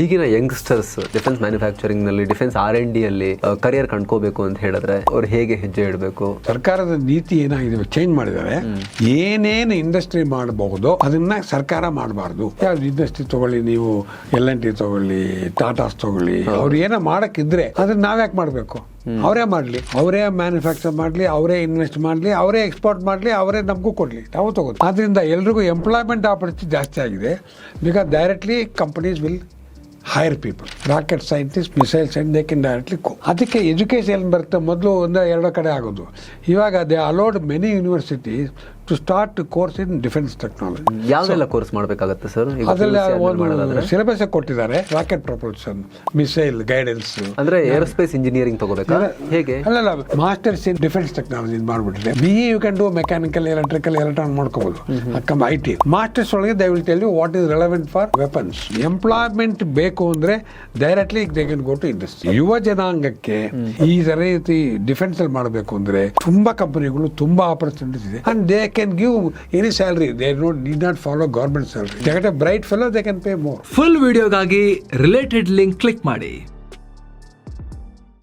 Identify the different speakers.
Speaker 1: ಈಗಿನ youngsters defence ಮ್ಯಾನುಫ್ಯಾಕ್ಚರಿಂಗ್ನಲ್ಲಿ defence R N D ಅಲ್ಲಿ ಕರಿಯರ್ ಕಂಡ್ಕೋಬೇಕು ಅಂತ ಹೇಳಿದ್ರೆ ಅವ್ರು ಹೇಗೆ ಹೆಜ್ಜೆ ಇಡಬೇಕು?
Speaker 2: ಸರ್ಕಾರದ ನೀತಿ ಏನಾಗಿದೆ ಚೇಂಜ್ ಮಾಡಿದ್ದಾರೆ. ಏನೇನು ಇಂಡಸ್ಟ್ರಿ ಮಾಡಬಹುದು ಅದನ್ನ ಸರ್ಕಾರ ಮಾಡಬಾರ್ದು. ಯಾವ್ದು ಇಂಡಸ್ಟ್ರಿ ತಗೊಳ್ಳಿ ನೀವು ಎಲ್ ಎನ್ ಟಿ ತಗೊಳ್ಳಿ ಟಾಟಾಸ್ ತಗೊಳ್ಳಿ ಅವ್ರು ಏನೋ ಮಾಡಕ್ಕಿದ್ರೆ ಅದನ್ನ ನಾವ್ಯಾಕೆ ಮಾಡಬೇಕು? ಅವರೇ ಮಾಡಲಿ ಅವರೇ ಮ್ಯಾನುಫ್ಯಾಕ್ಚರ್ ಮಾಡಲಿ ಅವರೇ ಇನ್ವೆಸ್ಟ್ ಮಾಡಲಿ ಅವರೇ ಎಕ್ಸ್ಪೋರ್ಟ್ ಮಾಡಲಿ ಅವರೇ ನಮಗೂ ಕೊಡಲಿ. ನಾವು ತಗೋದು. ಆದ್ರಿಂದ ಎಲ್ರಿಗೂ ಎಂಪ್ಲಾಯ್ಮೆಂಟ್ ಆಪರ್ಚುನಿಟಿ ಜಾಸ್ತಿ ಆಗಿದೆ. Because directly companies will hire people rocket scientist missile Saint they can directly ಅದಕ್ಕೆ ಎಜುಕೇಷನ್ ಬರುತ್ತೆ ಮೊದಲು ಒಂದು ಎರಡು ಕಡೆ ಆಗೋದು. ಇವಾಗ they allowed many universities to start course in defence technology
Speaker 1: ಯಾವ್ದೆಲ್ಲ course ಮಾಡಬೇಕಾಗುತ್ತೆ ಸರ್
Speaker 2: ಅದೆಲ್ಲ ಸಿಲೆಬಸ್ ಕೊಟ್ಟಿದ್ದಾರೆ ರಾಕೆಟ್ ಪ್ರಪಲ್ಷನ್ ಮಿಸೈಲ್ ಗೈಡೆನ್ಸ್
Speaker 1: ಅಂದ್ರೆ ಏರೋಸ್ಪೇಸ್ ಇಂಜಿನಿಯರಿಂಗ್ ತಗೋಬೇಕಾ? ಹೇಗೆ?
Speaker 2: ಅಲ್ಲ ಮಾಸ್ಟರ್ಸ್ ಇನ್ ಡಿಫೆನ್ಸ್ ಟೆಕ್ನಾಲಜಿ ಮಾಡ್ಬಿಟ್ಟಿದೆ. B you can do mechanical electrical electron ಮಾಡ್ಕೋಬಹುದು ಐ ಟಿ ಮಾಸ್ಟರ್ಸ್ ಒಳಗೆ they will tell you what is relevant for weapons employment ಬೇಕು ಅಂದ್ರೆ directly they can go to industry ಯುವ ಜನಾಂಗಕ್ಕೆ ಈ ರೀತಿ ಡಿಫೆನ್ಸ್ ಅಲ್ಲಿ ಮಾಡಬೇಕು ಅಂದ್ರೆ ತುಂಬಾ ಕಂಪನಿಗಳು ತುಂಬಾ ಆಪರ್ಚುನಿಟೀಸ್ ಇದೆ. And they can give any salary they not need not follow government salary they bright fellow they can pay more
Speaker 3: full ವಿಡಿಯೋಗಾಗಿ related link click ಮಾಡಿ.